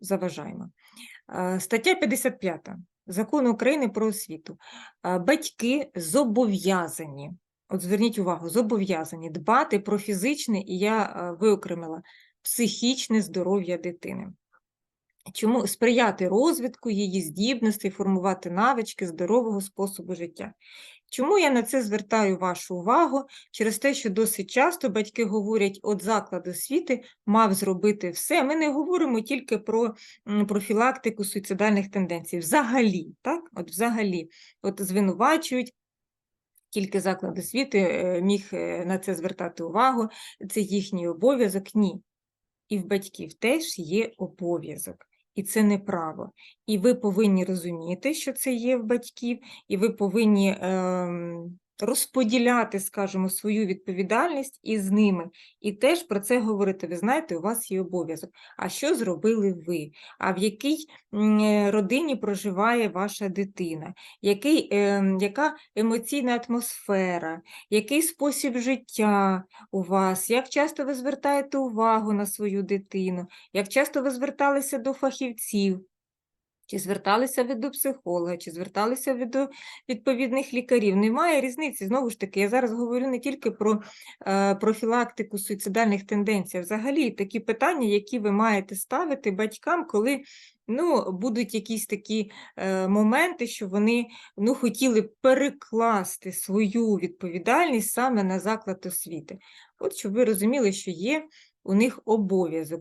заважаємо. Е, Стаття 55 Закону України про освіту. Е, Батьки зобов'язані, от зверніть увагу, зобов'язані дбати про фізичне, і я е, виокремила психічне здоров'я дитини. Чому сприяти розвитку її здібностей, формувати навички здорового способу життя? Чому я на це звертаю вашу увагу? Через те, що досить часто батьки говорять, от заклад освіти мав зробити все. Ми не говоримо тільки про профілактику суїцидальних тенденцій. Взагалі, так? От взагалі, от звинувачують. Тільки заклад освіти е, міг е, на це звертати увагу, це їхній обов'язок. Ні. І в батьків теж є обов'язок, і це не право. І ви повинні розуміти, що це є в батьків, і ви повинні ем, розподіляти, скажімо, свою відповідальність із ними. І теж про це говорити. Ви знаєте, у вас є обов'язок. А що зробили ви? А в якій е, родині проживає ваша дитина? Який, ем, яка емоційна атмосфера? Який спосіб життя у вас? Як часто ви звертаєте увагу на свою дитину? Як часто ви зверталися до фахівців? Чи зверталися ви до психолога, чи зверталися ви до відповідних лікарів? Немає різниці. Знову ж таки, я зараз говорю не тільки про е, профілактику суїцидальних тенденцій, а взагалі такі питання, які ви маєте ставити батькам, коли ну, будуть якісь такі е, моменти, що вони ну, хотіли перекласти свою відповідальність саме на заклад освіти. От щоб ви розуміли, що є у них обов'язок.